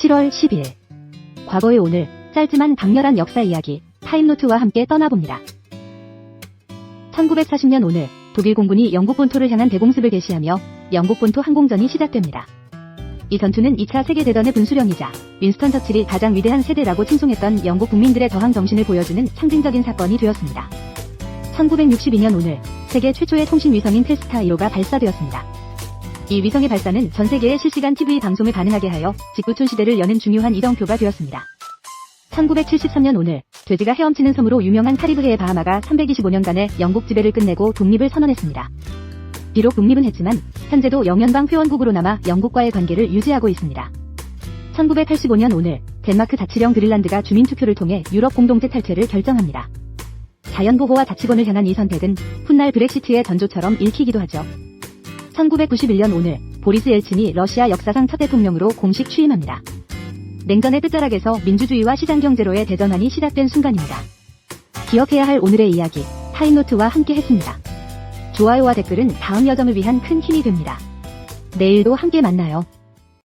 7월 12일. 과거의 오늘, 짧지만 강렬한 역사 이야기, 타임노트와 함께 떠나봅니다. 1940년 오늘, 독일 공군이 영국 본토를 향한 대공습을 개시하며 영국 본토 항공전이 시작됩니다. 이 전투는 2차 세계대전의 분수령이자 윈스턴 처칠이 가장 위대한 세대라고 칭송했던 영국 국민들의 저항 정신을 보여주는 상징적인 사건이 되었습니다. 1962년 오늘, 세계 최초의 통신 위성인 텔스타 1호가 발사되었습니다. 이 위성의 발사는 전 세계의 실시간 TV 방송을 가능하게 하여 직구촌 시대를 여는 중요한 이정표가 되었습니다. 1973년 오늘 돼지가 헤엄치는 섬으로 유명한 카리브해의 바하마가 325년간의 영국 지배를 끝내고 독립을 선언했습니다. 비록 독립은 했지만 현재도 영연방 회원국으로 남아 영국과의 관계를 유지하고 있습니다. 1985년 오늘 덴마크 자치령 그린란드가 주민투표를 통해 유럽 공동체 탈퇴를 결정합니다. 자연보호와 자치권을 향한 이 선택은 훗날 브렉시트의 전조처럼 읽히기도 하죠. 1991년 오늘 보리스 엘친이 러시아 역사상 첫 대통령으로 공식 취임합니다. 냉전의 끝자락에서 민주주의와 시장경제로의 대전환이 시작된 순간입니다. 기억해야 할 오늘의 이야기 타임노트와 함께 했습니다. 좋아요와 댓글은 다음 여정을 위한 큰 힘이 됩니다. 내일도 함께 만나요.